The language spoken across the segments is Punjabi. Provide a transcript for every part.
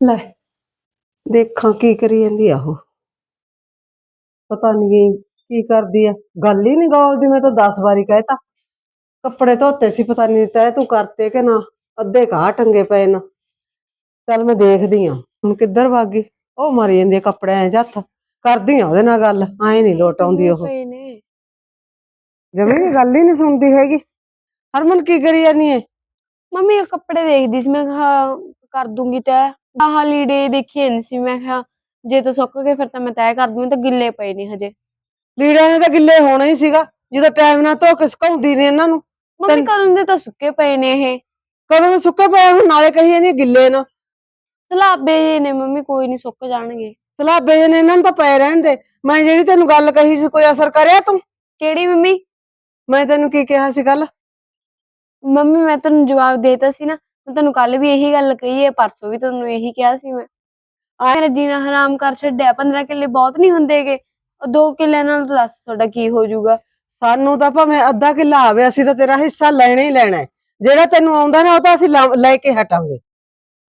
ਲੈ ਦੇਖਾਂ ਕੀ ਕਰੀ ਜਾਂਦੀ ਆ ਉਹ। ਪਤਾ ਨਹੀਂ ਕੀ ਕਰਦੀ ਆ। ਗੱਲ ਹੀ ਨਹੀਂ ਗੋਲਦੀ ਮੈਂ ਤਾਂ 10 ਵਾਰੀ ਕਹਿਤਾ ਕੱਪੜੇ ਧੋਤੇ ਸੀ ਪਤਾ ਨਹੀਂ ਤੈ ਤੂੰ ਕਰਤੇ ਕਿ ਨਾ। ਅੱਧੇ ਘਾਹ ਟੰਗੇ ਪਏ ਨਾ। ਚੱਲ ਮੈਂ ਦੇਖਦੀ ਆ ਹੁਣ ਕਿੱਧਰ ਗਈ? ਉਹ ਮਰੀ ਜਾਂਦੀ ਆ ਕੱਪੜਿਆਂ 'ਚ ਹੱਥ। ਕਰਦੀ ਆ ਉਹਦੇ ਨਾਲ ਗੱਲ ਐ ਨਹੀਂ ਲੋਟ ਆਉਂਦੀ ਉਹ। ਪਏ ਨੇ। ਜਮੀ ਗੱਲ ਹੀ ਨਹੀਂ ਸੁਣਦੀ ਹੈਗੀ। ਹਰਮਨ ਕੀ ਕਰੀ ਜਾਨੀ ਏ? ਮੰਮੀ ਇਹ ਕੱਪੜੇ ਦੇਖਦੀ ਸੀ ਮੈਂ ਕਿਹਾ ਕਰ ਦੂੰਗੀ ਤੈ ਆਹ ਲੀੜੇ ਦੇਖੇ ਨਹੀਂ ਸੀ। ਮੈਂ ਕਿਹਾ ਜੇ ਤਾਂ ਸੁੱਕ ਗਏ ਫਿਰ ਤਾਂ ਮੈਂ ਤੈਅ ਕਰ ਦੂੰਗੀ ਤਾਂ ਗਿੱਲੇ ਪਏ ਨੇ ਹਜੇ। ਲੀੜਿਆਂ ਨੇ ਤਾਂ ਗਿੱਲੇ ਹੋਣਾ ਹੀ ਸੀਗਾ। ਜਦੋਂ ਟਾਈਮ ਨਾਲ ਧੋ ਕੇ ਸੁਕਾਉਂਦੀ ਨੇ ਇਹਨਾਂ ਨੂੰ। ਮੰਮੀ ਕਰਨ ਦੇ ਤਾਂ ਸੁੱਕੇ ਪਏ ਨੇ ਇਹ। ਕਦੋਂ ਦੇ ਸੁੱਕੇ ਪਏ ਹੁਣ ਨਾਲੇ ਕਹੀ ਆ ਗਿੱਲੇ ਨਾ। ਸਲਾਬੇ ਜਿਹੇ ਨੇ ਮੰਮੀ ਕੋਈ ਨਹੀਂ ਸੁੱਕ ਜਾਣਗੇ। ਸਲਾਬੇ ਜਿਹੇ ਨੇ ਇਹਨਾਂ ਨੂੰ ਤਾਂ ਪਏ ਰਹਿਣ ਦੇ। ਮੈਂ ਜਿਹੜੀ ਤੈਨੂੰ ਗੱਲ ਕਹੀ ਸੀ ਕੋਈ ਅਸਰ ਕਰਿਆ ਤੂੰ? ਕਿਹੜੀ ਮੰਮੀ? ਮੈਂ ਤੈਨੂੰ ਕੀ ਕਿਹਾ ਸੀ ਕੱਲ ਮੰਮੀ ਮੈਂ ਤੈਨੂੰ ਜਵਾਬ ਦੇਤਾ ਸੀ ਨਾ ਮੈਂ ਤੈਨੂੰ ਕੱਲ ਵੀ ਇਹੀ ਗੱਲ ਕਹੀ ਹੈ ਪਰਸੋਂ ਵੀ ਤੈਨੂੰ ਇਹੀ ਕਿਹਾ ਸੀ ਮੈਂ। ਆ ਮੇਰਾ ਜੀਣਾ ਹਰਾਮ ਕਰ ਛੱਡਿਆ 15 ਕਿੱਲੇ ਬਹੁਤ ਨਹੀਂ ਹੁੰਦੇਗੇ ਉਹ ਦੋ ਕਿੱਲਿਆਂ ਨਾਲ ਦੱਸ ਤੁਹਾਡਾ ਕੀ ਹੋ ਜਾਊਗਾ। ਸਾਨੂੰ ਤਾਂ ਭਾਵੇਂ ਅੱਧਾ ਕਿੱਲਾ ਆਵੇ ਅਸੀਂ ਤਾਂ ਤੇਰਾ ਹਿੱਸਾ ਲੈਣਾ ਹੀ ਲੈਣਾ ਹੈ। ਜਿਹੜਾ ਤੈਨੂੰ ਆਉਂਦਾ ਨਾ ਉਹ ਤਾਂ ਅਸੀਂ ਲਾ- ਲੈ ਕੇ ਹਟਾਂਗੇ।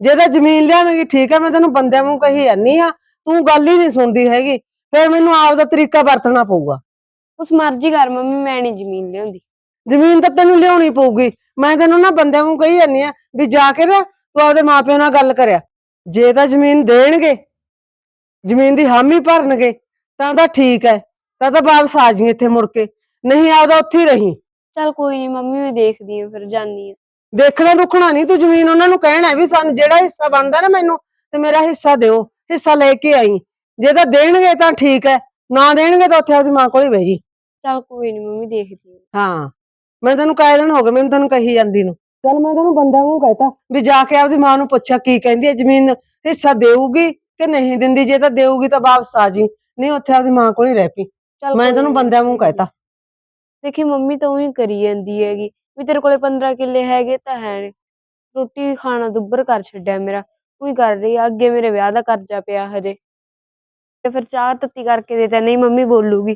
ਜੇ ਤਾਂ ਜ਼ਮੀਨ ਲਿਆਵੇਂਗੀ ਠੀਕ ਹੈ ਮੈਂ ਤੈਨੂੰ ਬੰਦਿਆਂ ਨੂੰ ਕਹੀ ਜਾਂਦੀ ਆ ਤੂੰ ਗੱਲ ਹੀ ਨਹੀਂ ਸੁਣਦੀ ਹੈਗੀ। ਫਿਰ ਮੈਨੂੰ ਆਪਦਾ ਤਰੀਕਾ ਵਰਤਣਾ ਪਊਗਾ। ਉਸ ਮਰਜ਼ੀ ਕਰ ਮੰਮੀ ਮੈਂ ਨਹੀਂ ਜ਼ਮੀਨ ਲਿਆਉਂਦੀ। ਜ਼ਮੀਨ ਤਾਂ ਤੈਨੂੰ ਲਿਆਉਣੀ ਪਊਗੀ। ਮੈਂ ਤੈਨੂੰ ਨਾ ਬੰਦਿਆਂ ਨੂੰ ਕਹੀ ਜਾਂਦੀ ਆ ਵੀ ਜਾ ਕੇ ਨਾ ਤੂੰ ਆਪਦੇ ਮਾਪਿਆਂ ਨਾਲ ਗੱਲ ਕਰਿਆ। ਜੇ ਤਾਂ ਜ਼ਮੀਨ ਦੇਣਗੇ ਜ਼ਮੀਨ ਦੀ ਹਾਮੀ ਭਰਨਗੇ ਤਾਂ ਤਾਂ ਠੀਕ ਹੈ ਤਾਂ ਤਾਂ ਵਾਪਸ ਆ ਜੀ ਇੱਥੇ ਮੁੜ ਕੇ। ਨਹੀਂ ਆਪਦਾ ਉੱਥੇ ਹੀ ਰਹੀਂ। ਚੱਲ ਕੋਈ ਨਹੀਂ ਮੰਮੀ ਮੈਂ ਦੇਖਦੀ ਹਾਂ ਫਿਰ ਜਾਨੀ ਆ। ਦੇਖਣਾ ਦੁਖਣਾ ਨਹੀਂ ਤੂੰ ਜ਼ਮੀਨ ਉਹਨਾਂ ਨੂੰ ਕਹਿਣਾ ਵੀ ਸਾਨੂੰ ਜਿਹੜਾ ਹਿੱਸਾ ਬਣਦਾ ਨਾ ਮੈਨੂੰ ਤੇ ਮੇਰਾ ਹਿੱਸਾ ਦਿਓ ਹਿੱਸਾ ਲੈ ਕੇ ਆਈ। ਜੇ ਤਾਂ ਦੇਣਗੇ ਤਾਂ ਠੀਕ ਹੈ ਨਾ ਦੇਣਗੇ ਤਾਂ ਉੱਥੇ ਆਪਦੀ ਮਾਂ ਕੋਲ ਹੀ ਬਹਿ ਜੀ ਚੱਲ ਕੋਈ ਨਹੀਂ ਮੰਮੀ ਦੇਖਦੀ ਹਾਂ ਹਾਂ। ਮੈਂ ਤੈਨੂੰ ਕਾਇ ਦਿਨ ਹੋ ਗਏ ਮੈਨੂੰ ਤੈਨੂੰ ਕਹੀ ਜਾਂਦੀ ਨੂੰ। ਚਲ ਮੈਂ ਤੈਨੂੰ ਬੰਦਾ ਨੂੰ ਕਹਿਤਾ। ਵੀ ਜਾ ਕੇ ਆਪਦੀ ਮਾਂ ਨੂੰ ਪੁੱਛਿਆ ਕੀ ਕਹਿੰਦੀ ਹੈ ਜ਼ਮੀਨ ਹਿੱਸਾ ਦੇਊਗੀ ਕਿ ਨਹੀਂ ਦਿੰਦੀ? ਜੇ ਤਾਂ ਦੇਊਗੀ ਤਾਂ ਵਾਪਸ ਆ ਜੀ। ਨਹੀਂ ਉੱਥੇ ਆਪਦੀ ਮਾਂ ਕੋਲ ਹੀ ਰਹਿ ਪਈ। ਚੱਲ ਮੈਂ ਕੋਈ ਤੈਨੂੰ ਨੀ, ਬੰਦਿਆਂ ਨੂੰ ਕਹਿਤਾ। ਦੇਖੀ ਮੰਮੀ ਤਾਂ ਉਹੀ ਕਰੀ ਜਾਂਦੀ ਹੈਗੀ। ਵੀ ਤੇਰੇ ਕੋਲੇ 15 ਕਿੱਲੇ ਹੈਗੇ ਤਾਂ ਹੈ ਨੀ। ਰੋਟੀ ਖਾਣਾ ਦੁੱਬਰ ਕਰ ਛੱਡਿਆ ਮੇਰਾ। ਉਹੀ ਕਰ ਰਹੀ ਆ ਅੱਗੇ ਮੇਰੇ ਵਿਆਹ ਦਾ ਕਰਜ਼ਾ ਪਿਆ ਹਜੇ। ਤੇ ਫਿਰ ਚਾਹ ਤੱਤੀ ਕਰਕੇ ਦੇ ਤਾਂ ਨਹੀਂ ਮੰਮੀ ਬੋਲੂਗੀ।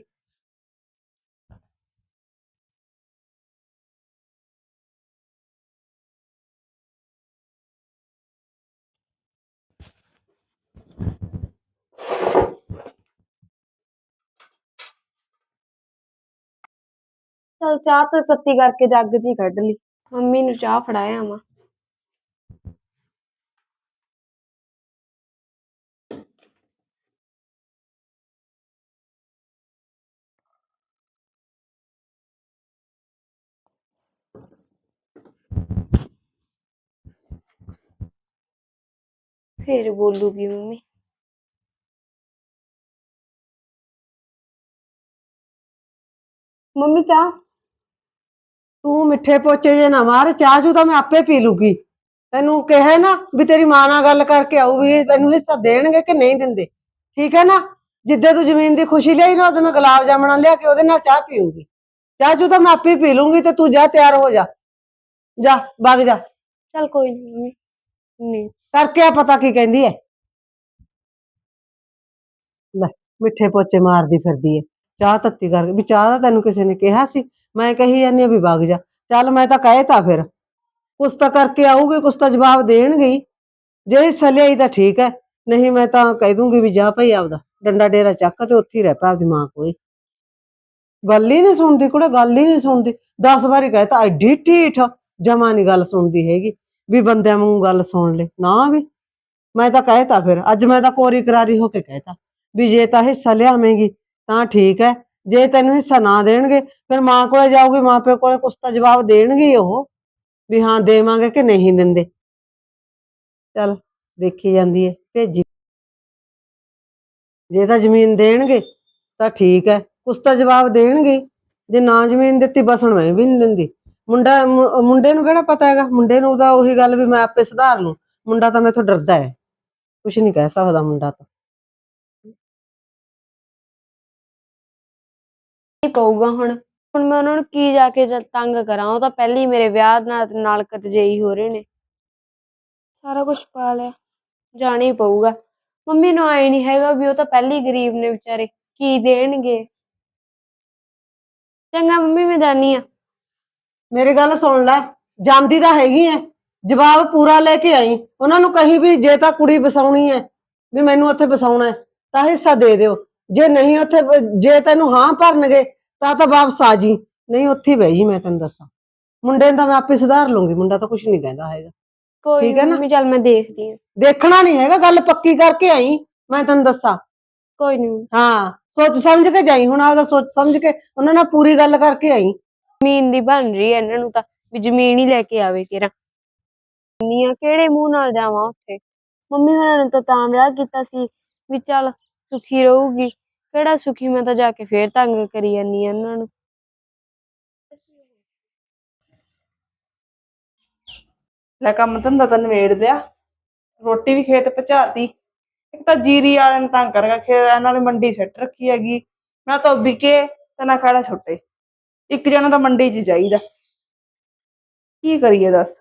ਚਲ ਚਾਹ ਤਾਂ ਤੱਤੀ ਕਰਕੇ ਜੱਗ ਜੀ ਕੱਢ ਲਈ। ਮੰਮੀ ਨੂੰ ਚਾਹ ਫੜਾਇਆ ਵਾ। ਫੇਰ ਬੋਲੂਗੀ ਮੰਮੀ। ਮੰਮੀ ਚਾਹ? ਤੂੰ ਮਿੱਠੇ ਪੋਚੇ ਜੇ ਨਾ ਮਾਰ ਚਾਹ ਚੂ ਤਾਂ ਮੈਂ ਆਪੇ ਪੀ ਲੂਗੀ। ਤੈਨੂੰ ਕਿਹਾ ਨਾ ਵੀ ਤੇਰੀ ਮਾਂ ਨਾਲ ਗੱਲ ਕਰਕੇ ਆਊ ਵੀ ਤੈਨੂੰ ਹਿੱਸਾ ਦੇਣਗੇ ਕਿ ਨਹੀਂ ਦਿੰਦੇ। ਠੀਕ ਹੈ ਨਾ? ਜਿੱਦੇ ਤੂੰ ਜ਼ਮੀਨ ਦੀ ਖੁਸ਼ੀ ਲਈ ਨਾ ਉਦੋਂ ਮੈਂ ਗੁਲਾਬ ਜਾਮਣਾ ਲਿਆ ਕੇ ਉਹਦੇ ਨਾਲ ਚਾਹ ਪੀਊਂਗੀ। ਚਾਹ ਚੂ ਤਾਂ ਮੈਂ ਆਪੇ ਪੀ ਲੂੰਗੀ ਤੇ ਤੂੰ ਜਾ ਤਿਆਰ ਹੋ ਜਾ। ਜਾ ਵਗ ਜਾ। ਚੱਲ ਕੋਈ ਨਹੀਂ ਮੰਮੀ। ਨਹੀਂ। ਕਰਕੇ ਆ, ਪਤਾ ਕੀ ਕਹਿੰਦੀ ਐ? ਲੈ, ਮਿੱਠੇ ਪੋਚੇ ਮਾਰਦੀ ਫਿਰਦੀ ਐ। ਚਾਹ ਤੱਤੀ ਕਰਕੇ, ਵੀ ਚਾਹ ਦਾ ਤੈਨੂੰ ਕਿਸੇ ਨੇ ਕਿਹਾ ਸੀ, ਮੈਂ ਕਹੀ ਜਾਂਦੀ ਆ ਵੀ ਵਗ ਜਾ। ਚੱਲ ਮੈਂ ਤਾਂ ਕਹੇ ਤਾਂ ਫਿਰ। ਕੁਛ ਤਾਂ ਕਰਕੇ ਆਊਗੀ, ਕੁਛ ਤਾਂ ਜਵਾਬ ਦੇਣਗੇ ਜੇ ਹਿੱਸਾ ਲਿਆਈ ਤਾਂ ਠੀਕ ਹੈ ਨਹੀਂ ਮੈਂ ਤਾਂ ਕਹਿ ਦੂੰਗੀ ਵੀ ਜਾ ਭਾਈ ਆਪਦਾ। ਡੰਡਾ ਡੇਰਾ ਚੱਕ ਤੇ ਉੱਥੇ ਹੀ ਰਹਿ ਪਾ ਆਪਦੀ ਮਾਂ ਕੋਲੇ। ਗੱਲ ਹੀ ਨਹੀਂ ਸੁਣਦੀ ਕੁੜੇ, ਗੱਲ ਹੀ ਨਹੀਂ ਸੁਣਦੀ। 10 ਵਾਰੀ ਕਹੇ ਤਾਂ, ਐਡੀ ਢੀਠ ਜਮਾ ਨਹੀਂ ਗੱਲ ਸੁਣਦੀ ਹੈਗੀ। ਵੀ ਬੰਦਿਆਂ ਵਾਂਗੂ ਗੱਲ ਸੁਣ ਲੈ। ਨਾ ਵੀ। ਮੈਂ ਤਾਂ ਕਹਿਤਾ ਫਿਰ। ਅੱਜ ਮੈਂ ਤਾਂ ਕੋਰੀ ਕਰਾਰੀ ਹੋ ਕੇ ਕਹਿਤਾ ਵੀ ਜੇ ਤਾਂ ਹਿੱਸਾ ਲਿਆਵੇਂਗੀ, ਤਾਂ ਠੀਕ ਹੈ ਜੇ ਤੈਨੂੰ ਹਿੱਸਾ ਨਾ ਦੇਣਗੇ, ਫਿਰ ਮਾਂ ਕੋਲੇ ਜਾਊਗੀ ਮਾਂ ਪਿਓ ਕੋਲੇ ਕੁਛ ਤਾਂ ਜਵਾਬ ਦੇਣਗੇ ਉਹ। ਵੀ ਹਾਂ, ਦੇਵਾਂਗੇ ਕਿ ਨਹੀਂ ਦਿੰਦੇ। ਚੱਲ, ਦੇਖੀ ਜਾਂਦੀ ਹੈ ਭੇਜੀ। ਜੇ ਤਾਂ ਜ਼ਮੀਨ ਦੇਣਗੇ, ਤਾਂ ਠੀਕ ਹੈ ਕੁਛ ਤਾਂ ਜਵਾਬ ਦੇਣਗੇ ਜੇ ਨਾ ਜ਼ਮੀਨ ਦਿੱਤੀ ਬਸਣ ਮੈਂ ਵੀ ਨਹੀਂ ਦਿੰਦੀ। ਮੁੰਡਾ, ਮੁ- ਮੁੰਡੇ ਨੂੰ ਕਿਹੜਾ ਪਤਾ ਹੈਗਾ? ਮੁੰਡੇ ਨੂੰ ਤਾਂ ਉਹੀ ਗੱਲ ਵੀ ਮੈਂ ਆਪੇ ਸੁਧਾਰ ਲੂੰ। ਮੁੰਡਾ ਤਾਂ ਮੈਥੋਂ ਡਰਦਾ ਹੈ। ਕੁਛ ਨਹੀਂ ਕਹਿ ਸਕਦਾ ਮੁੰਡਾ ਤਾਂ। ਹੀ ਪਊਗਾ ਹੁਣ? ਹੁਣ ਮੈਂ ਉਹਨਾਂ ਨੂੰ ਕੀ ਜਾ ਕੇ ਜ- ਤੰਗ ਕਰਾਂ? ਉਹ ਤਾਂ ਪਹਿਲੇ ਹੀ ਮੇਰੇ ਵਿਆਹ ਨਾਲ ਨਾਲ ਕਤਜੇਈ ਹੋ ਰਹੇ ਨੇ। ਸਾਰਾ ਕੁਝ ਪਾ ਲਿਆ। ਜਾਣਾ ਹੀ ਪਊਗਾ। ਮੰਮੀ ਨੂੰ ਆਏ ਨਹੀਂ ਹੈਗਾ ਵੀ ਉਹ ਤਾਂ ਪਹਿਲੇ ਹੀ ਗਰੀਬ ਨੇ ਵਿਚਾਰੇ। ਕੀ ਦੇਣਗੇ? ਚੰਗਾ ਮੰਮੀ, ਮੈਂ ਜਾਨੀ ਆ ਮੇਰੀ ਗੱਲ ਸੁਣ ਲੈ ਜਾਂਦੀ ਤਾਂ ਹੈਗੀ ਐ ਜਵਾਬ ਪੂਰਾ ਲੈ ਕੇ ਆਈ। ਉਹਨਾਂ ਨੂੰ ਕਹੀ ਵੀ ਜੇ ਤਾਂ ਕੁੜੀ ਵਸਾਉਣੀ ਹੈ ਵੀ ਮੈਨੂੰ ਉੱਥੇ ਵਸਾਉਣਾ ਹੈ ਤਾਂ ਹਿੱਸਾ ਦੇ ਦਿਓ। ਜੇ ਨਹੀਂ ਉੱਥੇ ਵ- ਜੇ ਤੈਨੂੰ ਹਾਂ ਭਰਨਗੇ ਤਾਂ ਤਾਂ ਵਾਪਸ ਆ ਜੀ। ਨਹੀਂ ਉੱਥੇ ਹੀ ਬਹਿ ਜੀ ਮੈਂ ਤੈਨੂੰ ਦੱਸਾਂ। ਮੁੰਡੇ ਨੂੰ ਤਾਂ ਮੈਂ ਆਪੇ ਸੁਧਾਰ ਲੂੰਗੀ ਮੁੰਡਾ ਤਾਂ ਕੁਝ ਨਹੀਂ ਕਹਿੰਦਾ ਹੈਗਾ। ਕੋਈ ਠੀਕ ਹੈ ਨੀ? ਚੱਲ ਮੈਂ ਦੇਖਦੀ ਹਾਂ ਦੇਖਣਾ ਨਹੀਂ ਹੈਗਾ ਗੱਲ ਪੱਕੀ ਕਰਕੇ ਆਈ ਮੈਂ ਤੈਨੂੰ ਦੱਸਾਂ। ਕੋਈ ਨਹੀਂ ਹਾਂ ਸੋਚ ਸਮਝ ਕੇ ਜਾਈ ਹੁਣ ਆਪਦਾ ਸੋਚ ਸਮਝ ਕੇ ਉਹਨਾਂ ਨਾਲ ਪੂਰੀ ਗੱਲ ਕਰਕੇ ਆਈ। ਜ਼ਮੀਨ ਦੀ ਬਣ ਰਹੀ ਹੈ, ਇਹਨਾਂ ਨੂੰ ਤਾਂ ਵੀ ਜ਼ਮੀਨ ਹੀ ਲੈ ਕੇ ਆਵੇ ਕਿਰਾ ਨੀਆਂ ਕਿਹੜੇ ਮੂੰਹ ਨਾਲ ਜਾਵਾਂ ਉੱਥੇ। ਮੰਮੀ ਹੋਰਾਂ ਨੇ ਤਾਂ ਤਾਂ ਵਿਆਹ ਕੀਤਾ ਸੀ ਵੀ ਚੱਲ ਸੁਖੀ ਰਹੂਗੀ। ਕਿਹੜਾ ਸੁਖੀ, ਮੈਂ ਤਾਂ ਜਾ ਕੇ ਫੇਰ ਤੰਗ ਕਰੀ ਜਾਨੀ ਆ ਇਹਨਾਂ ਨੂੰ। ਲੈ ਕੰਮ ਧੰਦਾ ਤਾਂ ਨਿਬੇੜ ਲਿਆ ਰੋਟੀ ਵੀ ਖੇਤ ਪਹੁੰਚਾਤੀ। ਇੱਕ ਤਾਂ ਜੀਰੀ ਵਾਲਿਆਂ ਨੂੰ ਤੰਗ ਕਰ ਰੱਖਿਆ ਇਹਨਾਂ ਨੇ ਮੰਡੀ ਸੱਟ ਰੱਖੀ ਹੈਗੀ। ਮੈਂ ਤਾਂ ਵਿਕੇ ਤੇ ਨਾ ਖੜਾ ਛੁੱਟੇ। ਇੱਕ ਜਣਾ ਤਾਂ ਮੰਡੀ 'ਚ ਜਾਈਦਾ। ਕੀ ਕਰੀਏ ਦੱਸ?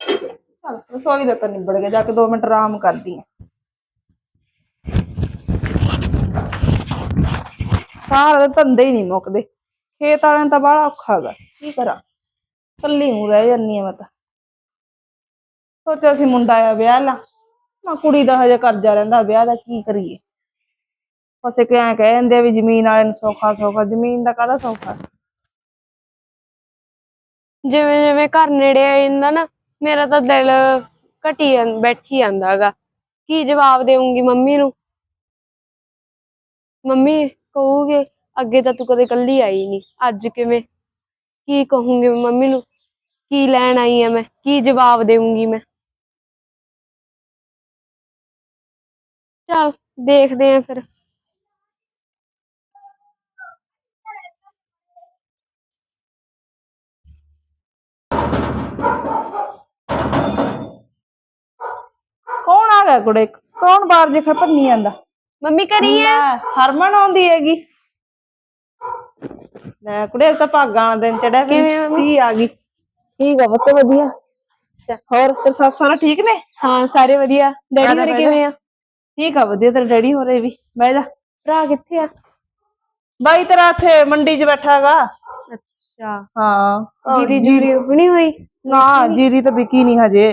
ਚੱਲ, ਰਸੋਈ ਦਾ ਤਾਂ ਨਿਬੜ ਗਿਆ, ਜਾ ਕੇ 2 ਮਿੰਟ ਆਰਾਮ ਕਰਦੀ ਆ। ਸਾਰਾ ਦਿਨ ਧੰਦੇ ਹੀ ਨਹੀਂ ਮੁੱਕਦੇ। ਖੇਤ ਵਾਲਿਆਂ ਤਾਂ ਬਾਹਲਾ ਔਖਾ ਗਾ ਕੀ ਕਰਾਂ? ਕੱਲੀ ਨੂੰ ਰਹਿ ਜਾਂਦੀ ਆ ਮੈਂ ਤਾਂ। ਸੋਚਿਆ ਸੀ ਮੁੰਡਾ ਆ ਵਿਆਹ ਲਾ। ਮੈਂ ਕੁੜੀ ਦਾ ਹਜੇ ਕਰਜ਼ਾ ਰਹਿੰਦਾ, ਵਿਆਹ ਦਾ ਕੀ ਕਰੀਏ? ਫਸੇ ਕਿ ਐਂ ਕਹਿ ਜਾਂਦੇ ਆ ਵੀ ਜ਼ਮੀਨ ਵਾਲੇ ਨੂੰ ਸੌਖਾ ਸੌਖਾ, ਜ਼ਮੀਨ ਦਾ ਕਾਹਦਾ ਸੌਖਾ? ਜਿਵੇਂ ਜਿਵੇਂ ਘਰ ਨੇੜੇ ਆ ਜਾਂਦਾ ਨਾ, ਮੇਰਾ ਤਾਂ ਦਿਲ ਘਟੀ ਜਾਂ- ਬੈਠੀ ਜਾਂਦਾ ਕੀ ਜਵਾਬ ਦੇਵਾਂਗੀ ਮੰਮੀ ਨੂੰ? ਮੰਮੀ ਕਹੂਗੇ, ਅੱਗੇ ਤਾਂ ਤੂੰ ਕਦੇ ਕੱਲੀ ਆਈ ਨਹੀਂ ਅੱਜ ਕਿਵੇਂ? ਕੀ ਕਹੂੰਗੀ ਮੈਂ ਮੰਮੀ ਨੂੰ? ਕੀ ਲੈਣ ਆਈ ਆ ਮੈਂ? ਕੀ ਜਵਾਬ ਦੇਵਾਂਗੀ ਮੈਂ? ਚਲ, ਦੇਖਦੇ ਆ ਫਿਰ। ਗਿਆ ਕੁੜੇ ਕੌਣ ਬਾਹਰ ਜੇ ਭੰਨੀ ਜਾਂਦਾ? ਮੰਮੀ ਕਰੀ ਲੈ, ਹਰਮਨ ਆਉਂਦੀ ਹੈਗੀ। ਲੈ ਕੁੜੇ ਅੱਜ ਤਾਂ ਭਾਗਾਂ ਵਾਲਾ ਦਿਨ ਚੜਿਆ ਕਿਵੇਂ ਮੰਮੀ? ਕੀ ਆ ਗਈ। ਠੀਕ ਆ ਬੱਤੇ ਵਧੀਆ? ਹੋਰ ਤੇ ਸੱਸ ਸਾਰਾ ਠੀਕ ਨੇ? ਹਾਂ ਸਾਰੇ ਵਧੀਆ। ਡੈਡੀ ਹੋਰੇ। ਕਿਵੇਂ ਆ? ਠੀਕ ਆ ਵਧੀਆ ਤੇਰੇ ਡੈਡੀ ਹੋ ਰਹੇ ਵੀ। ਬਹਿ ਜਾ। ਭਰਾ ਕਿੱਥੇ ਆ? ਬਾਈ ਤੇਰਾ ਇੱਥੇ ਮੰਡੀ 'ਚ ਬੈਠਾ ਹੈਗਾ। ਅੱਛਾ। ਹਾਂ। ਜੀਰੀ ਜੂਰੀ ਉਗਣੀ ਹੋਈ? ਨਾ ਜੀਰੀ ਤਾਂ ਵਿਕੀ ਨਹੀਂ ਹਜੇ।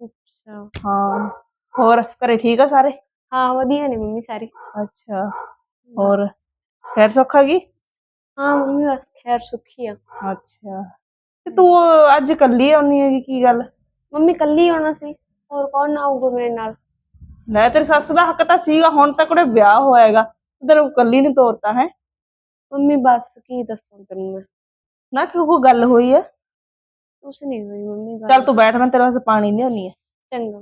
ਅੱਛਾ। ਹਾਂ। ਹੋਰ ਘਰੇ ਠੀਕ ਆ ਸਾਰੇ? ਹਾਂ ਵਧੀਆ ਨੇ ਮੰਮੀ ਸਾਰੇ। ਅੱਛਾ ਹੋਰ ਖੈਰ ਸੌਖਾ ਗਈ? ਹਾਂ ਮੰਮੀ ਬਸ ਖੈਰ ਸੁਖੀ ਆ। ਅੱਛਾ ਤੇ ਤੂੰ ਅੱਜ ਕੱਲੀ ਆਉਣੀ ਹੈਗੀ ਕੀ ਗੱਲ? ਮੰਮੀ ਕੱਲੀ ਆਉਣਾ ਸੀ ਹੋਰ ਕੌਣ ਆਊਗਾ ਮੇਰੇ ਨਾਲ? ਲੈ ਤੇਰੀ ਸੱਸ ਦਾ ਹੱਕ ਤਾਂ ਸੀਗਾ ਹੁਣ ਤਾਂ ਕੋੜੇ ਵਿਆਹ ਹੋਏਗਾ ਤੈਨੂੰ ਕੱਲੀ ਨੂੰ ਤੋਰਤਾ ਹੈ? ਮੰਮੀ ਬਸ ਕੀ ਦੱਸਾਂ ਤੈਨੂੰ ਮੈਂ? ਨਾ ਕਿਉਂ ਕੋਈ ਗੱਲ ਹੋਈ ਹੈ ਕੁਛ ਨਹੀਂ ਹੋਈ ਮੰਮੀ ਗੱਲ ਚੱਲ ਤੂੰ ਬੈਠ ਮੈਂ ਤੇਰੇ ਵਾਸਤੇ ਪਾਣੀ ਲਿਆਉਣੀ ਹੈ ਚੰਗਾ।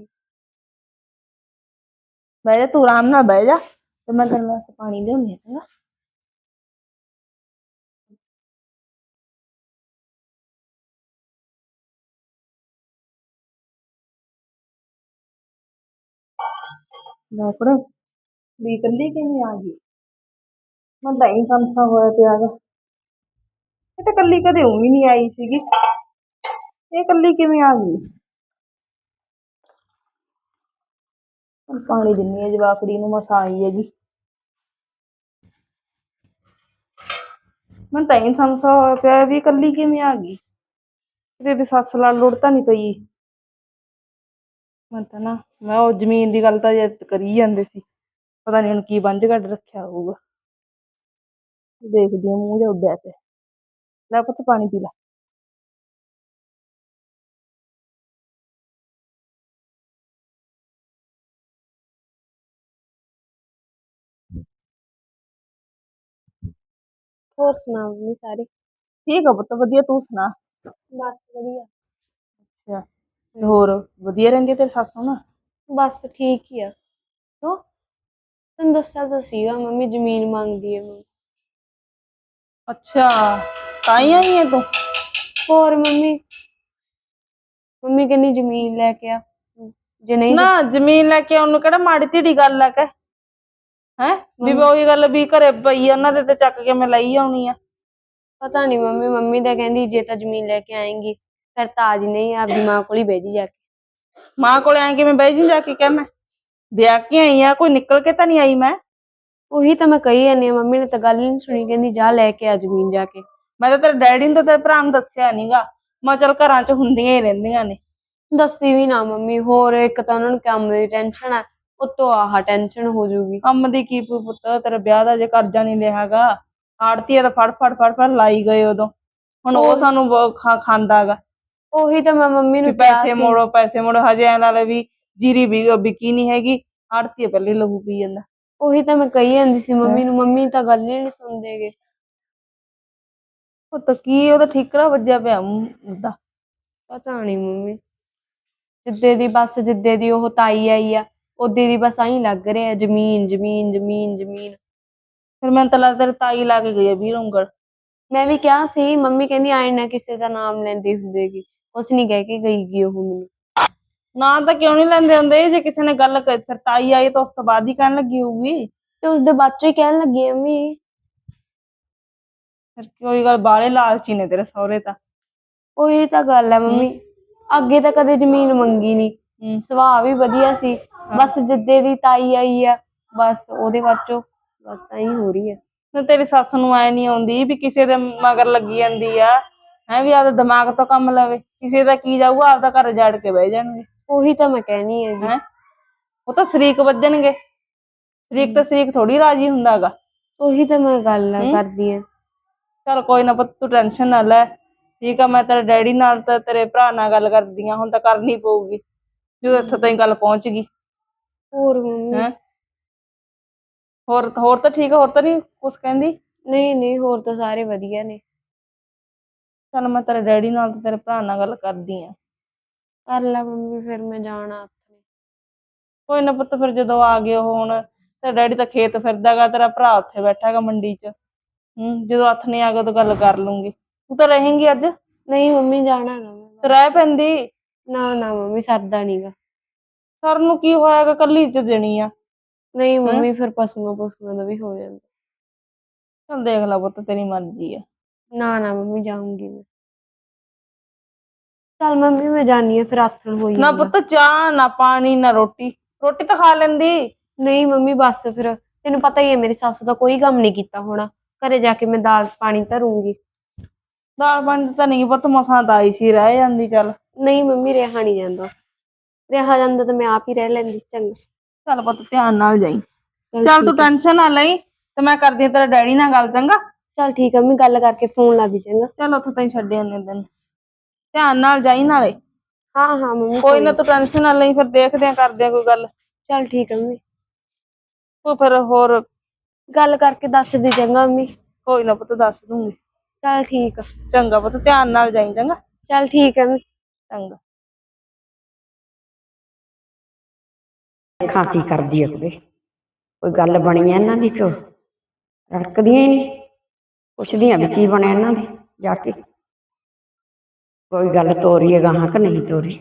ਬਹਿ ਜਾ ਤੂੰ ਆਰਾਮ ਨਾਲ ਬਹਿ ਜਾ ਤੇ ਮੈਂ ਤੇਰੇ ਵਾਸਤੇ ਪਾਣੀ ਲਿਆਉਣੀ ਹੈ ਚੰਗਾ ਲੈ ਕੁੜੇ ਵੀ ਇਕੱਲੀ ਕਿਵੇਂ ਆ ਗਈ? ਮੈਂ ਤਾਂ ਹੀ ਸੰਸਾ ਹੋਇਆ ਪਿਆ ਗਾ ਇਹ ਤਾਂ ਇਕੱਲੀ ਕਦੇ ਉਂ ਵੀ ਨਹੀਂ ਆਈ ਸੀਗੀ। ਇਹ ਇਕੱਲੀ ਕਿਵੇਂ ਆ ਗਈ? ਹੁਣ ਪਾਣੀ ਦਿੰਨੀ ਹੈ ਜਵਾਕੜੀ ਨੂੰ, ਮਸਾਂ ਆਈ ਹੈਗੀ। ਮੈਂ ਤਾਂ ਹੀ ਸੰਸਾ ਹੋਇਆ ਪਿਆ ਵੀ ਇਕੱਲੀ ਕਿਵੇਂ ਆ ਗਈ? ਕਿਤੇ ਦੀ ਸੱਸ ਨਾਲ ਲੁੜ ਤਾਂ ਨਹੀਂ ਪਈ। ਮੈਂ ਤਾਂ ਨਾ, ਮੈਂ ਉਹ ਜ਼ਮੀਨ ਦੀ ਗੱਲ ਤਾਂ ਜੇ ਕਰੀ ਜਾਂਦੇ ਸੀ। ਪਤਾ ਨਹੀਂ ਹੁਣ ਕੀ ਬੰਝ ਕੱਢ ਰੱਖਿਆ ਹੋਊਗਾ। ਦੇਖਦੀ ਹਾਂ ਮੂੰਹ ਜਿਹਾ ਉੱਡਿਆ ਪਿਆ। ਲੈ ਪੁੱਤ ਪਾਣੀ ਪੀ ਲੈ। ਹੋਰ ਸੁਣਾ ਮੰਮੀ ਸਾਰੇ? ਠੀਕ ਆ ਪੁੱਤ ਵਧੀਆ ਤੂੰ ਸੁਣਾ? ਬਸ ਵਧੀਆ। ਅੱਛਾ ਤੇ ਹੋਰ ਵਧੀਆ ਰਹਿੰਦੀ ਆ ਤੇਰੀ ਸੱਸ ਹੁਣ? ਬਸ ਠੀਕ ਹੀ ਆ। ਕਿਉਂ? ਤੈਨੂੰ ਦੱਸਿਆ ਤਾਂ ਸੀਗਾ ਮੰਮੀ ਜ਼ਮੀਨ ਮੰਗਦੀ ਹੈ ਮੰਮੀ। ਅੱਛਾ ਤਾਂ ਹੀ ਆਈ ਹੈ ਤੂੰ? ਹੋਰ ਮੰਮੀ? ਮੰਮੀ ਕਹਿੰਦੀ ਜ਼ਮੀਨ ਲੈ ਕੇ ਆ। ਜੇ ਨਹੀਂ ਨਾ ਜ਼ਮੀਨ ਲੈ ਕੇ ਆਉਣ ਨੂੰ ਕਿਹੜਾ ਮਾੜੀ ਢੀੜੀ ਗੱਲ ਆ ਕਿ ਹੈ? ਵੀ ਉਹੀ ਗੱਲ ਵੀ ਘਰੇ ਪਈ ਆ ਉਹਨਾਂ ਦੇ ਤੇ ਚੱਕ ਕੇ ਮੈਂ ਲਈ ਆਉਣੀ ਆ। ਪਤਾ ਨਹੀਂ ਮੰਮੀ ਮੰਮੀ ਤਾਂ ਕਹਿੰਦੀ ਜੇ ਤਾਂ ਜ਼ਮੀਨ ਲੈ ਕੇ ਆਏਂਗੀ ਫਿਰ ਤਾਜ ਨਹੀਂ ਆਪਦੀ ਮਾਂ ਕੋਲ ਹੀ ਬਹਿ ਜੀ ਜਾ ਕੇ। ਮਾਂ ਕੋਲੇ ਆਏ ਕਿਵੇਂ ਬਹਿ ਜੀ ਜਾ ਕੇ ਕਹਿ ਮੈਂ? ਵਿਆਹ ਕੇ ਆਈ ਆ ਕੋਈ ਨਿਕਲ ਕੇ ਤਾਂ ਨਹੀਂ ਆਈ ਮੈਂ? ਉਹੀ ਤਾਂ ਮੈਂ ਕਹੀ ਜਾਂਦੀ ਹਾਂ ਮੰਮੀ ਨੇ ਤਾਂ ਗੱਲ ਹੀ ਨਹੀਂ ਸੁਣੀ ਕਹਿੰਦੀ ਜਾ ਲੈ ਕੇ ਆ ਜ਼ਮੀਨ ਜਾ ਕੇ। ਮੈਂ ਤਾਂ ਤੇਰੇ ਡੈਡੀ ਨੂੰ ਤੇ ਤੇਰੇ ਭਰਾ ਨੂੰ ਦੱਸਿਆ ਨਹੀਂਗਾ ਮੈਂ ਚੱਲ ਘਰਾਂ 'ਚ ਹੁੰਦੀਆਂ ਹੀ ਰਹਿੰਦੀਆਂ ਨੇ। ਦੱਸੀ ਵੀ ਨਾ ਮੰਮੀ ਹੋਰ ਇੱਕ ਤਾਂ ਉਹਨਾਂ ਨੂੰ ਕੰਮ ਦੀ ਟੈਨਸ਼ਨ ਹੈ ਉਤੋਂ ਆਹ ਟੈਨਸ਼ਨ ਹੋ ਜੂਗੀ ਕੰਮ ਦੀ ਕੀ ਪ- ਪੁੱਤ ਤੇਰਾ ਵਿਆਹ ਦਾ ਜੇ ਕਰਜ਼ਾ ਨਹੀਂ ਲਿਆਗਾ ਆੜਤੀ ਤਾਂ ਫੜ ਫੜ ਫੜ ਫੜ ਲਾਈ ਗਏ ਉਦੋਂ। ਹੁਣ ਉਹ ਹੋਰ। ਸਾਨੂੰ ਬ- ਖਾ- ਖਾਂਦਾਗਾ। ਉਹੀ ਤਾਂ ਮੈਂ ਮੰਮੀ ਵੀ ਨੂੰ ਕਿਹਾ ਪੈਸੇ ਸੀ। ਮੋੜੋ ਪੈਸੇ ਮੋੜੋ ਹਜੇ ਐ ਨਾਲ ਵੀ ਜੀਰੀ ਵੀ ਵਿਕੀ ਨਹੀਂ ਹੈਗੀ ਆੜਤੀ ਪਹਿਲੇ ਲਹੂ ਪੀ ਜਾਂਦਾ। ਉਹੀ ਤਾਂ ਮੈਂ ਕਹੀ ਜਾਂਦੀ ਸੀ ਮੰਮੀ ਨੂੰ ਮੰਮੀ ਤਾਂ ਗੱਲ ਹੀ ਨਹੀਂ ਸੁਣਦੇਗੇ। ਪੁੱਤ ਕੀ ਉਹਦਾ ਠੀਕਰਾ ਵੱਜਿਆ ਪਿਆ ਮੁੱਦਾ ਪਤਾ ਨਹੀਂ ਮੰਮੀ। ਜਿੱਦੇ ਦੀ ਬਸ ਜਿੱਦੇ ਦੀ ਉਹ ਤਾਈ ਆਈ ਆ ਉਹਦੇ ਦੀ ਬਸ ਆਈ ਲੱਗ ਰਿਹਾ ਜ਼ਮੀਨ ਜ਼ਮੀਨ ਜ਼ਮੀਨ ਜ਼ਮੀਨ। ਫਿਰ ਮੈਨੂੰ ਤਾਂ ਲੱਗਦਾ ਤੇਰੀ ਤਾਈ ਲਾ ਕੇ ਗਈ ਆ ਵੀਰ ਉਂਗਲ। ਮੈਂ ਵੀ ਕਿਹਾ ਸੀ ਮੰਮੀ ਕਹਿੰਦੀ ਆਏ ਨਾ ਕਿਸੇ ਦਾ ਨਾਮ ਲੈਂਦੀ ਹੁੰਦੇਗੀ। ਕੁਛ ਨਹੀਂ ਕਹਿ ਕੇ ਗਈ ਗੀ ਉਹ ਮੈਨੂੰ। ਨਾ ਤਾਂ ਕਿਉਂ ਨਹੀਂ ਲੈਂਦੇ ਹੁੰਦੇ? ਜੇ ਕਿਸੇ ਨੇ ਗੱਲ ਕਰ ਫਿਰ ਤਾਈ ਆਈ ਤਾਂ ਉਸ ਤੋਂ ਬਾਅਦ ਹੀ ਕਹਿਣ ਲੱਗੀ ਹੋਊਗੀ। ਤੇ ਉਸਦੇ ਬਾਅਦ ਚੋਂ ਹੀ ਕਹਿਣ ਲੱਗੀ ਮੰਮੀ। ਫਿਰ ਕੋਈ ਗੱਲ ਬਾਲੇ ਲਾਲਚੀ ਨੇ ਤੇਰੇ ਸਹੁਰੇ ਤਾਂ। ਉਹੀ ਤਾਂ ਗੱਲ ਹੈ ਮੰਮੀ। ਅੱਗੇ ਤਾਂ ਕਦੇ ਜ਼ਮੀਨ ਮੰਗੀ ਨਹੀਂ ਹੂੰ। ਸੁਭਾਅ ਵੀ ਵਧੀਆ ਸੀ। ਬਸ ਜਿੱਦੇ ਦੀ ਤਾਈ ਆਈ ਆ ਬਸ ਉਹਦੇ ਬਾਅਦ ਚੋਂ ਬਸ ਐਂ ਹੋ ਰਹੀ ਹੈ ਤੇ ਤੇਰੀ ਸੱਸ ਨੂੰ ਐ ਨਹੀਂ ਆਉਂਦੀ ਵੀ ਕਿਸੇ ਦੇ ਮਗਰ ਲੱਗੀ ਜਾਂਦੀ ਆ ਹੈ ਵੀ ਆਪਦਾ ਦਿਮਾਗ ਤੋਂ ਕੰਮ ਲਵੇ ਕਿਸੇ ਦਾ ਕੀ ਜਾਊਗਾ ਆਪਦਾ ਘਰ ਜਾੜ ਕੇ ਬਹਿ ਜਾਣਗੇ। ਉਹੀ ਤਾਂ ਮੈਂ ਕਹਿਣੀ ਹੈਗੀ ਹੈ? ਉਹ ਤਾਂ ਸ਼ਰੀਕ ਵੱਜਣਗੇ। ਸ਼ਰੀਕ ਤਾਂ ਸ਼ਰੀਕ ਥੋੜੀ ਰਾਜੀ ਹੁੰਦਾਗਾ। ਉਹੀ ਤਾਂ ਮੈਂ ਗੱਲ ਹੂੰ। ਕਰਦੀ ਆ। ਚਲ ਕੋਈ ਨਾ ਪੁੱਤ ਤੂੰ ਟੈਨਸ਼ਨ ਨਾ ਲੈ। ਠੀਕ ਆ ਮੈਂ ਤੇਰੇ ਡੈਡੀ ਨਾਲ ਤੇ ਤੇਰੇ ਭਰਾ ਨਾਲ ਗੱਲ ਕਰਦੀ ਆ ਹੁਣ ਤਾਂ ਕਰਨੀ ਪਊਗੀ। ਜਦੋਂ ਇੱਥੇ ਤਾਈਂ ਗੱਲ ਪਹੁੰਚ ਗਈ। ਹੋਰ ਮੰਮੀ ਹੈ? ਹੋਰ ਹੋਰ ਤਾਂ ਠੀਕ ਆ ਹੋਰ ਤਾਂ ਨਹੀਂ ਕੁਛ ਕਹਿੰਦੀ? ਨਹੀਂ ਨਹੀਂ ਹੋਰ ਤਾਂ ਸਾਰੇ ਵਧੀਆ ਨੇ। ਚਲ ਮੈਂ ਤੇਰੇ ਡੈਡੀ ਨਾਲ ਤੇ ਤੇਰੇ ਭਰਾ ਨਾਲ ਗੱਲ ਕਰਦੀ ਆ। ਕਰ ਲੈ ਮੰਮੀ ਫਿਰ ਮੈਂ ਜਾਣਾ ਉੱਥੇ। ਕੋਈ ਨਾ ਪੁੱਤ ਫਿਰ ਜਦੋਂ ਆ ਗਏ ਉਹ ਹੁਣ ਤੇਰਾ ਡੈਡੀ ਤਾਂ ਖੇਤ ਫਿਰਦਾਗਾ ਤੇਰਾ ਭਰਾ ਉੱਥੇ ਬੈਠਾਗਾ ਮੰਡੀ 'ਚ। ਹੂੰ ਜਦੋਂ ਹੱਥ ਨਹੀਂ ਆ ਗਿਆ ਉਦੋਂ ਗੱਲ ਕਰ ਲੂੰਗੀ। ਤੂੰ ਤਾਂ ਰਹੇਂਗੀ ਅੱਜ? ਨਹੀਂ ਮੰਮੀ ਜਾਣਾ ਗਾ ਮੈਂ। ਤੇ ਰਹਿ ਪੈਂਦੀ? ਨਾ ਨਾ ਮੰਮੀ ਸਰਦਾ ਨਹੀਂਗਾ ਸਰ ਨੂੰ ਕੀ ਹੋਇਆਗਾ ਕੱਲੀ ਚ ਦੇਣੀ ਆ। ਨਹੀਂ ਮੰਮੀ ਫਿਰ ਪਸ਼ੂਆਂ ਪਸ਼ੂਆਂ ਦਾ ਵੀ ਹੋ ਜਾਂਦਾ। ਚੱਲ ਦੇਖ ਲੈ ਪੁੱਤ ਤੇਰੀ ਮਰਜ਼ੀ ਆ। ਨਾ ਨਾ ਮੰਮੀ ਜਾਊਂਗੀ ਮੈਂ। ਚੱਲ ਮੰਮੀ ਮੈਂ ਜਾਣੀ ਆ ਫਿਰ ਆਥਣ ਹੋਈ ਨਾ। ਪੁੱਤ ਚਾਹ ਨਾ ਪਾਣੀ ਨਾ ਰੋਟੀ। ਰੋਟੀ ਤਾਂ ਖਾ ਲੈਂਦੀ। ਨਹੀਂ ਮੰਮੀ ਬਸ ਫਿਰ। ਤੈਨੂੰ ਪਤਾ ਹੀ ਹੈ ਮੇਰੀ ਸੱਸ ਦਾ ਕੋਈ ਕੰਮ ਨਹੀਂ ਕੀਤਾ ਹੋਣਾ। ਘਰੇ ਜਾ ਕੇ ਮੈਂ ਦਾਲ ਪਾਣੀ ਧਰੂੰਗੀ। ਦਾਲ ਪਾਣੀ ਤਾਂ ਨਹੀਂ ਪੁੱਤ ਮਸਾਂ ਤਾਂ ਆਈ ਸੀ ਰਹਿ ਜਾਂਦੀ ਚੱਲ। ਨਹੀਂ ਮੰਮੀ ਰਿਹਾ ਨਹੀਂ ਜਾਂਦਾ। ਰਿਹਾ ਜਾਂਦਾ ਤਾਂ ਮੈਂ ਆਪ ਹੀ ਰਹਿ ਲੈਂਦੀ ਚੰਗਾ। ਚੱਲ ਪੁੱਤ ਧਿਆਨ ਨਾਲ ਜਾਈ। ਚੱਲ ਚੱਲ ਤੂੰ ਠੀਕ ਆ। ਟੈਨਸ਼ਨ ਨਾ ਲਈ ਤੇ ਮੈਂ ਕਰਦੀ ਆ ਤੇਰੇ ਡੈਡੀ ਨਾਲ ਗੱਲ ਚੰਗਾ? ਚੱਲ ਠੀਕ ਆ ਮੈਂ ਗੱਲ ਕਰਕੇ ਫੋਨ ਲਾ ਦੀ ਚੰਗਾ। ਚੱਲ ਉੱਥੇ ਤਾਈਂ ਛੱਡੇ ਆਨੇ ਦਿਨ ਧਿਆਨ ਨਾਲ ਜਾਈ ਨਾਲੇ। ਹਾਂ ਹਾਂ ਮੰਮੀ ਕੋਈ ਨਾ ਤੂੰ ਟੈਨਸ਼ਨ ਨਾ ਲਈ ਫਿਰ ਦੇਖਦੇ ਆ ਕਰਦੇ ਆ ਕੋਈ ਗੱਲ। ਚੱਲ ਠੀਕ ਆ ਮੰਮੀ। ਤੂੰ ਫਿਰ ਹੋਰ ਗੱਲ ਕਰਕੇ ਦੱਸ ਦੀ ਚੰਗਾ ਮੰਮੀ। ਕੋਈ ਨਾ ਪੁੱਤ ਦੱਸ ਦੂੰਗੀ। ਚੱਲ ਠੀਕ ਆ। ਚੰਗਾ ਪੁੱਤ ਧਿਆਨ ਨਾਲ ਜਾਈ ਚੰਗਾ। ਚੱਲ ਠੀਕ ਆ ਮੰਮੀ। ਚੰਗਾ। ਕੀ ਕਰਦੀ ਕੁੜੇ। ਕੋਈ ਗੱਲ ਬਣੀ ਐ ਇਹਨਾਂ ਦੀ ਕਿਉਂ ਰੜਕਦੀਆਂ ਹੀ ਨਹੀਂ। ਪੁੱਛਦੀਆਂ ਵੀ ਕੀ ਬਣਿਆ ਇਹਨਾਂ ਦੇ ਜਾ ਕੇ। ਕੋਈ ਗੱਲ ਤੋਰੀ ਹੈ ਗਾਹਾਂ ਕਿ ਨਹੀਂ ਤੋਰੀ?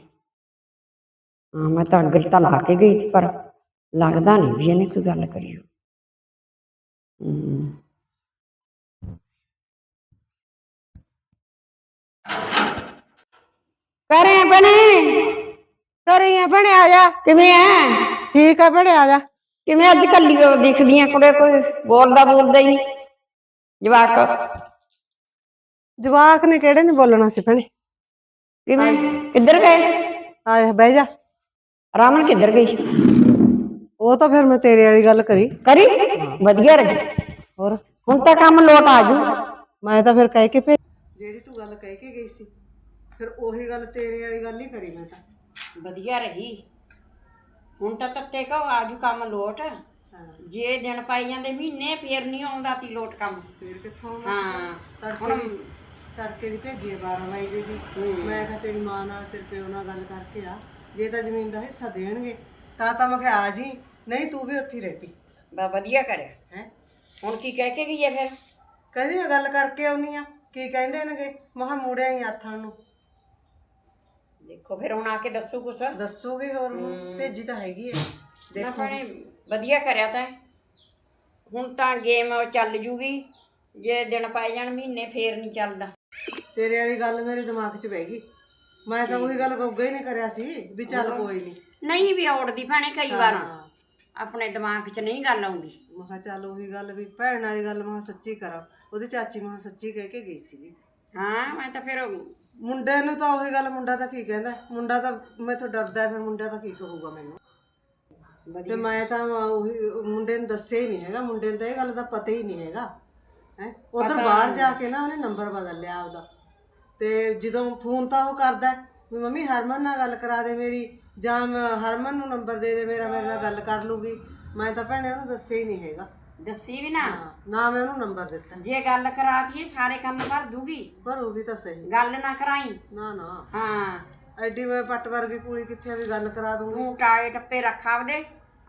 ਹਾਂ ਮੈਂ ਤਾਂ ਅੱਗੇ ਤਾਂ ਲਾ ਕੇ ਗਈ ਸੀ, ਪਰ ਲੱਗਦਾ ਨਹੀਂ ਵੀ ਇਹਨੇ ਕੋਈ ਗੱਲ ਕਰੀ ਹੋ। ਕਰੇ ਬਣੇ ਕਰੀ ਆ ਭਣੇ ਆ ਜਾ। ਕਿਵੇਂ ਐ ਠੀਕ ਆ ਭਣੇ ਆ ਜਾ। ਕਿਵੇਂ ਅੱਜ ਕੱਲੀ ਦਿਖਦੀਆਂ ਕੁੜੇ ਕੋਈ? ਬੋਲਦਾ ਬੋਲਦਾ ਹੀ। ਜਵਾਕ। ਜਵਾਕ ਨੇ ਕਿਹੜੇ ਨੇ ਬੋਲਣਾ ਸੀ ਭਣੇ? ਕਿਵੇਂ? ਕਿੱਧਰ ਗਏ? ਆ ਜਾ ਬਹਿ ਜਾ। ਰਾਮਨ ਕਿੱਧਰ ਗਈ? ਉਹ ਤਾਂ ਫਿਰ ਮੈਂ ਤੇਰੇ ਵਾਲੀ ਗੱਲ ਕਰੀ। ਕਰੀ? ਵਧੀਆ ਰਹੀ। ਹੋਰ? ਹੁਣ ਤਾਂ ਕੰਮ ਲੋਟ ਆ ਜੂ। ਮੈਂ ਤਾਂ ਫਿਰ ਕਹਿ ਕੇ ਭੇਜ ਜਿਹੜੀ ਤੂੰ ਗੱਲ ਕਹਿ ਕੇ ਗਈ ਸੀ ਫਿਰ ਉਹੀ ਗੱਲ ਤੇਰੇ ਵਾਲੀ ਗੱਲ ਹੀ ਕਰੀ ਮੈਂ ਤਾਂ। ਵਧੀਆ ਰਹੀ। ਹੁਣ ਤਾਂ ਤੱਤੇ ਕੋ ਆ ਜੂ ਕੰਮ ਲੋਟ। ਜੇ ਦਿਨ ਪਾਈ ਜਾਂਦੇ ਮਹੀਨੇ ਫੇਰ ਨਹੀਂ ਆਉਂਦਾ ਤੀ ਲੋਟ ਕੰਮ। ਫਿਰ ਕਿੱਥੋਂ ਹਾਂ। ਤੜਕੇ ਦੀ ਤੜਕੇ ਦੀ ਭੇਜੀ 12 ਵਜੇ ਦੀ। ਮੈਂ ਕਿਹਾ ਤੇਰੀ ਮਾਂ ਨਾਲ ਤੇਰੇ ਪਿਓ ਨਾਲ ਗੱਲ ਕਰਕੇ ਆ। ਜੇ ਤਾਂ ਜ਼ਮੀਨ ਦਾ ਹਿੱਸਾ ਦੇਣਗੇ ਤਾਂ ਤਾਂ ਮੈਂ ਕਿਹਾ ਆ ਜੀ। ਨਹੀਂ ਤੂੰ ਵੀ ਉੱਥੇ ਹੀ ਰਹਿ ਪਈ ਬਾ ਵਧੀਆ ਕਰਿਆ। ਹੈ? ਹੁਣ ਕੀ ਕਹਿ ਕੇ ਗਈ ਹੈ ਫਿਰ? ਕਹਿੰਦੀ ਮੈਂ ਗੱਲ ਕਰਕੇ ਆਉਣੀ ਆ। ਕੀ ਕਹਿੰਦੇ ਨੇਗੇ? ਮਹਾ ਮੂੜਿਆ ਹੀ ਆਥਣ ਨੂੰ। ਦੇਖੋ ਫਿਰ ਹੁਣ ਆ ਕੇ ਦੱਸੂ ਕੁਛ। ਦੱਸੂਗੀ ਹੋਰ ਹੁਣ, ਭੇਜੀ ਤਾਂ ਹੈਗੀ ਐ ਨਾ ਭੈਣੇ ਵਧੀਆ ਕਰਿਆ ਤਾਂ ਹੁਣ ਤਾਂ ਗੇਮ ਚੱਲ ਜੂਗੀ। ਜੇ ਦਿਨ ਪਾਏ ਜਾਣ ਮਹੀਨੇ ਫੇਰ ਨਹੀਂ ਚੱਲਦਾ। ਤੇਰੇ ਵਾਲੀ ਗੱਲ ਮੇਰੇ ਦਿਮਾਗ 'ਚ ਬਹਿ ਗਈ। ਮੈਂ ਤਾਂ ਉਹੀ ਗੱਲ ਗੋਗਾ ਹੀ ਨਹੀਂ ਕਰਿਆ ਸੀ ਵੀ ਚੱਲ ਕੋਈ ਨਹੀਂ ਨਹੀਂ ਵੀ ਔੜਦੀ ਭੈਣੇ ਕਈ ਵਾਰ। ਹਾਂ ਆਪਣੇ ਦਿਮਾਗ 'ਚ ਨਹੀਂ ਗੱਲ ਆਉਂਦੀ। ਮੈਂ ਕਿਹਾ ਚੱਲ ਉਹੀ ਗੱਲ ਵੀ ਭੈਣ ਵਾਲੀ ਗੱਲ ਮੈਂ ਕਿਹਾ ਸੱਚੀ ਕਰਾਂ। ਉਹਦੀ ਚਾਚੀ ਮੈਂ ਕਿਹਾ ਸੱਚੀ ਕਹਿ ਕੇ ਗਈ ਸੀ ਹਾਂ ਮੈਂ ਤਾਂ ਫਿਰ ਮੁੰਡੇ ਨੂੰ ਤਾਂ ਉਹੀ ਗੱਲ ਮੁੰਡਾ ਤਾਂ ਕੀ ਕਹਿੰਦਾ? ਮੁੰਡਾ ਤਾਂ ਮੈਥੋਂ ਡਰਦਾ ਹੈ, ਫਿਰ ਮੁੰਡਾ ਤਾਂ ਕੀ ਕਹੂਗਾ ਮੈਨੂੰ? ਤੇ ਮੈਂ ਤਾਂ ਉਹੀ ਮੁੰਡੇ ਨੂੰ ਦੱਸਿਆ ਹੀ ਨਹੀਂ ਹੈਗਾ। ਮੁੰਡੇ ਨੂੰ ਤਾਂ ਇਹ ਗੱਲ ਦਾ ਪਤਾ ਹੀ ਨਹੀਂ ਹੈਗਾ। ਹੈ? ਉਧਰ ਬਾਹਰ ਜਾ ਕੇ ਨਾ ਉਹਨੇ ਨੰਬਰ ਬਦਲ ਲਿਆ ਉਹਦਾ। ਤੇ ਜਦੋਂ ਫੋਨ ਤਾਂ ਉਹ ਕਰਦਾ ਹੈ ਵੀ ਮੰਮੀ ਹਰਮਨ ਨਾਲ ਗੱਲ ਕਰਾ ਦੇ ਮੇਰੀ ਜਾਂ ਮੈਂ ਹਰਮਨ ਨੂੰ ਨੰਬਰ ਦੇ ਦੇ ਮੇਰਾ ਮੇਰੇ ਨਾਲ ਗੱਲ ਕਰ ਲੂਗੀ। ਮੈਂ ਤਾਂ ਭੈਣੇ ਉਹਨੂੰ ਦੱਸਿਆ ਹੀ ਨਹੀਂ ਹੈਗਾ। ਦੱਸੀ ਵੀ ਨਾ। ਨਾ ਮੈਂ ਉਹਨੂੰ ਨੰਬਰ ਦਿੱਤਾ। ਜੇ ਗੱਲ ਕਰਾ ਦਈਏ ਸਾਰੇ ਕੰਮ ਕਰ ਦੂਗੀ। ਪਰ ਹੋਗੀ ਤਾਂ ਸਹੀ। ਗੱਲ ਨਾ ਕਰਾਈ। ਨਾ ਨਾ। ਹਾਂ। ਐਡੀ ਮੈਂ ਪੱਟ ਵਰਗੀ ਕੁੜੀ ਕਿੱਥੇ ਆ ਵੀ ਗੱਲ ਕਰਾ ਦੂੰਗੀ? ਤੂੰ ਟਾਏ ਟੱਪੇ ਰੱਖ ਆਪਦੇ।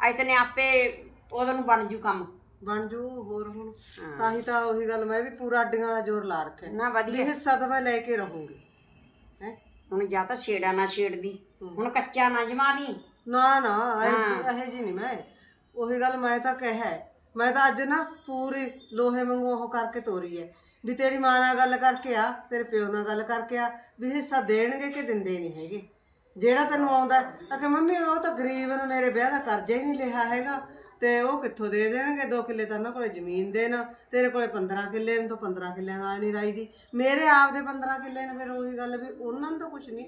ਇਤਨੇ ਆਪੇ ਉਹਦੋਂ ਨੂੰ ਬਣ ਜੂ ਕੰਮ। ਬਣ ਜੂ ਹੋਰ ਹੁਣ। ਤਾਂ ਹੀ ਤਾਂ ਉਹੀ ਗੱਲ ਮੈਂ ਵੀ ਪੂਰਾ ਅੱਡੀਆਂ ਵਾਲਾ ਜ਼ੋਰ ਲਾ ਰੱਖਿਆ। ਨਾ ਵਧੀਆ। ਹਿੱਸਾ ਤਾਂ ਮੈਂ ਲੈ ਕੇ ਰਹੂੰਗੀ। ਹੈ? ਹੁਣ ਜਾਂ ਤਾਂ ਛੇੜਾ ਨਾ ਛੇੜਦੀ। ਹੁਣ ਕੱਚਾ ਨਾ ਜਮਾ ਦੀ ਨਾ ਨਾ ਇਹ ਇਹ ਜੀ ਨਹੀਂ ਮੈਂ। ਉਹੀ ਗੱਲ ਮੈਂ ਤਾਂ ਕਿਹਾ ਹੈ। ਮੈਂ ਤਾਂ ਅੱਜ ਨਾ ਪੂਰੀ ਲੋਹੇ ਵਾਂਗੂ ਉਹ ਕਰਕੇ ਤੋਰੀ ਹੈ ਵੀ ਤੇਰੀ ਮਾਂ ਨਾਲ ਗੱਲ ਕਰਕੇ ਆ, ਤੇਰੇ ਪਿਓ ਨਾਲ ਗੱਲ ਕਰਕੇ ਆ, ਵੀ ਹਿੱਸਾ ਦੇਣਗੇ ਕਿ ਦਿੰਦੇ ਨਹੀਂ ਹੈਗੇ। ਜਿਹੜਾ ਤੈਨੂੰ ਆਉਂਦਾ ਆ ਮੰਮੀ ਉਹ ਤਾਂ ਗਰੀਬ ਨੇ ਮੇਰੇ ਵਿਆਹ ਦਾ ਕਰਜ਼ਾ ਹੀ ਨਹੀਂ ਲਿਆ ਹੈਗਾ। ਤੇ ਉਹ ਕਿੱਥੋਂ ਦੇ ਦੇਣਗੇ? 2 ਕਿੱਲੇ ਤਾਂ ਉਹਨਾਂ ਕੋਲੇ ਜ਼ਮੀਨ ਦੇ ਨਾ। ਤੇਰੇ ਕੋਲੇ 15 ਕਿੱਲੇ ਨੇ, ਤਾਂ 15 ਕਿੱਲਿਆਂ ਨਾਲ ਨਹੀਂ ਰਾਈ ਦੀ ਮੇਰੇ ਆਪ ਦੇ 15 ਕਿੱਲੇ ਨੇ, ਫਿਰ ਉਹੀ ਗੱਲ ਵੀ ਉਹਨਾਂ ਨੂੰ ਤਾਂ ਕੁਝ ਨਹੀਂ।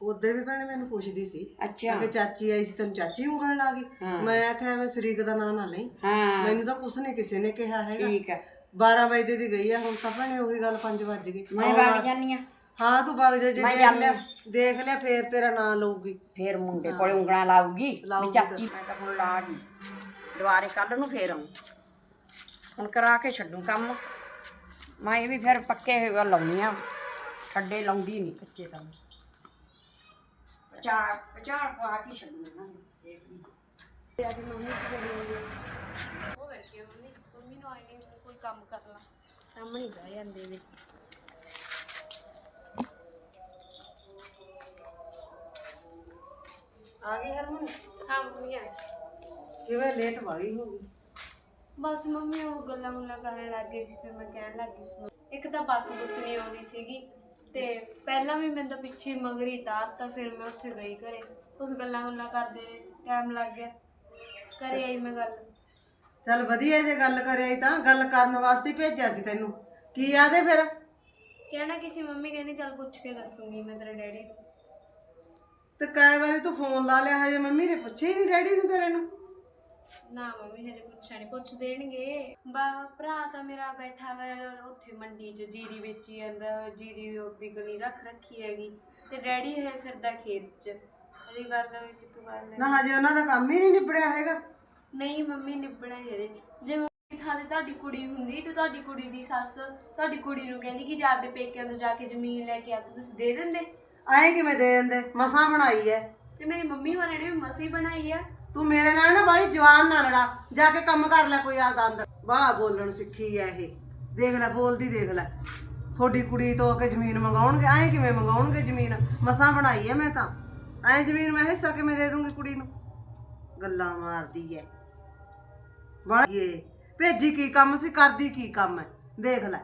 ਉਹਦੇ ਵੀ ਭੈਣੇ ਮੈਨੂੰ ਪੁੱਛਦੀ ਸੀ ਅੱਛਾ। ਕਿ ਚਾਚੀ ਆਈ ਸੀ ਤੈਨੂੰ ਚਾਚੀ ਉਂਗਲ ਲਾ ਗਈ? ਮੈਂ ਆਖਿਆ ਮੈਂ ਸ਼ਰੀਕ ਦਾ ਨਾਂ ਨਾ ਲਈ। ਹਾਂ। ਮੈਨੂੰ ਤਾਂ ਕੁਛ ਨਹੀਂ ਕਿਸੇ ਨੇ ਕਿਹਾ ਹੈਗਾ। ਠੀਕ ਹੈ 12 ਵਜੇ ਦੀ ਗਈ ਆ ਹੁਣ ਤਾਂ ਭੈਣੇ ਉਹੀ ਗੱਲ 5 ਵਜ ਗਈ। ਮੈਂ ਵਗ ਜਾਨੀ ਆ। ਹਾਂ ਤੂੰ ਵਗ ਜਾ ਜੇ ਮੈਂ ਦੇਖ ਜਾਂਦੀ ਲਿਆ ਦੇਖ ਲਿਆ ਫੇਰ ਤੇਰਾ ਨਾਂ ਲਊਗੀ। ਫੇਰ ਮੁੰਡੇ ਕੋਲੇ ਉਂਗਲਾਂ ਲਾਊਗੀ ਵੀ ਲਾਊਗੀ ਚਾਚੀ ਮੈਂ ਤਾਂ ਹੁਣ ਲਾ ਗਈ। ਦੁਬਾਰੇ ਕੱਲ ਨੂੰ ਫੇਰ ਆਉਂ ਹੁਣ ਕਰਾ ਕੇ ਛੱਡੂ ਕੰਮ। ਮੈਂ ਇਹ ਵੀ ਫਿਰ ਪੱਕੇ ਹੋਏ ਲਾਉਣੀ ਆ। ਛੱਡੇ ਲਾਉਂਦੀ ਨਹੀਂ ਕੱਚੇ ਤਾਂ ਪਚਾ ਪਚਾ ਪਾ ਕੇ ਛੱਡੂ ਇਹਨਾਂ ਨੂੰ। ਦੇਖ ਲਈ ਉਹ ਬੈਠੀ ਆ ਮੰਮੀ ਮੰਮੀ ਨੂੰ ਆਈ ਨਹੀਂ ਕੋਈ ਕੰਮ ਕਰ ਲਾ। ਸਾਹਮਣੇ ਹੀ ਬਹਿ ਜਾਂਦੇ ਨੇ। ਆ ਗਈ ਹਰਮਨ? ਹਾਂ ਮੰਮੀ ਆ ਕਿਵੇਂ ਲੇਟ ਵਾਲੀ ਹੋ ਗਈ? ਬਸ ਮੰਮੀ ਉਹ ਗੱਲਾਂ ਗੁੱਲਾਂ ਕਰਨ ਲੱਗ ਗਈ ਸੀ ਫਿਰ ਮੈਂ ਕਹਿਣ ਲੱਗ ਗਈ ਸੀ ਇੱਕ ਤਾਂ ਬੱਸ ਬੁੱਸ ਨਹੀਂ ਆਉਂਦੀ ਸੀਗੀ। ਤੇ ਪਹਿਲਾਂ ਵੀ ਮੈਂ ਤਾਂ ਪਿੱਛੇ ਮਗਰੀ ਤਾਰਤਾ ਫਿਰ ਮੈਂ ਉੱਥੇ ਗਈ ਘਰੇ। ਉਸ ਗੱਲਾਂ ਗੁੱਲਾਂ ਕਰਦੇ ਟਾਈਮ ਲੱਗ ਗਿਆ। ਘਰੇ ਆਈ ਮੈਂ ਗੱਲ। ਚੱਲ ਵਧੀਆ ਜੇ ਗੱਲ ਕਰਿਆ ਤਾਂ ਗੱਲ ਕਰਨ ਵਾਸਤੇ ਭੇਜਿਆ ਸੀ ਤੈਨੂੰ। ਕੀ ਆਦੇ ਫਿਰ? ਕਹਿਣਾ ਕਿਸੇ ਮੰਮੀ ਕਹਿੰਦੀ ਚੱਲ ਪੁੱਛ ਕੇ ਦੱਸੂਗੀ ਮੈਂ ਤੇਰੇ ਡੈਡੀ ਨੂੰ। ਤੇ ਕਈ ਵਾਰੀ ਤੂੰ ਫੋਨ ਲਾ ਲਿਆ ਹਜੇ ਮੰਮੀ ਨੇ ਪੁੱਛਿਆ ਹੀ ਨਹੀਂ ਡੈਡੀ ਨੂੰ ਤੇਰੇ ਨੂੰ। ਨਾ ਮੰਮੀ ਹਜੇ ਪੁੱਛਿਆ ਨਹੀਂ ਪੁੱਛ ਦੇਣਗੇ। ਬਾ ਭਰਾ ਤਾਂ ਮੇਰਾ ਬੈਠਾ ਗਾ ਉੱਥੇ ਮੰਡੀ 'ਚ ਜੀਰੀ ਵੇਚੀ ਜਾਂਦਾ ਜੀਰੀ ਉਹ ਵਿਕਣੀ ਰੱਖ ਰੱਖੀ ਹੈਗੀ ਤੇ ਡੈਡੀ ਹੈ ਫਿਰਦਾ ਖੇਤ 'ਚ। ਅਰੇ ਗੱਲ ਕਿਤੋਂ ਕਰ ਲੈ। ਨਾ ਹਜੇ ਉਹਨਾਂ ਦਾ ਕੰਮ ਹੀ ਨਹੀਂ ਨਿਬੜਿਆ ਹੈਗਾ। ਨਹੀਂ ਮੰਮੀ ਨਿਬੜਾ ਜਿਹੜੇ ਜੇ ਮੰਮੀ ਦੀ ਥਾਂ ਤੇ ਤੁਹਾਡੀ ਕੁੜੀ ਹੁੰਦੀ ਤੇ ਤੁਹਾਡੀ ਕੁੜੀ ਦੀ ਸੱਸ ਤੁਹਾਡੀ ਕੁੜੀ ਨੂੰ ਕਹਿੰਦੀ ਕਿ ਜਾ ਆਪਦੇ ਪੇਕਿਆਂ ਤੋਂ ਜਾ ਕੇ ਜ਼ਮੀਨ ਲੈ ਕੇ ਆ ਤੇ ਤੁਸੀਂ ਦੇ ਦਿੰਦੇ? ਐਂ ਕਿਵੇਂ ਦੇ ਦਿੰਦੇ? ਮਸਾਂ ਬਣਾਈ ਐ। ਤੇ ਮੇਰੀ ਮੰਮੀ ਹੋਰਾਂ ਨੇ ਵੀ ਮਸੀ ਬਣਾਈ ਆ। ਤੂੰ ਮੇਰੇ ਨਾਲ ਨਾ ਬਾਲੀ ਜਵਾਨ ਨਾ ਲੜਾ, ਜਾ ਕੇ ਕੰਮ ਕਰ ਲੈ ਕੋਈ ਆਦਾ ਅੰਦਰ। ਬਾਹਲਾ ਬੋਲਣ ਸਿੱਖੀ ਐ ਇਹ। ਦੇਖ ਲੈ, ਬੋਲਦੀ ਦੇਖ ਲੈ। ਤੁਹਾਡੀ ਕੁੜੀ ਤੋਂ ਕੇ ਜ਼ਮੀਨ ਮੰਗਾਉਣਗੇ, ਐਂ ਕਿਵੇਂ ਮੰਗਾਉਣਗੇ ਜ਼ਮੀਨ? ਮਸਾਂ ਬਣਾਈ ਐ ਮੈਂ ਤਾਂ। ਐਂ ਜ਼ਮੀਨ ਮੈਂ ਹਿੱਸਾ ਕਿਵੇਂ ਦੇ ਦੂੰਗੀ ਕੁੜੀ ਨੂੰ? ਗੱਲਾਂ ਮਾਰਦੀ ਐ। ਬਾਲੀ ਭੇਜੀ ਕੀ ਕੰਮ ਸੀ, ਕਰਦੀ ਕੀ ਕੰਮ ਐ? ਦੇਖ ਲੈ।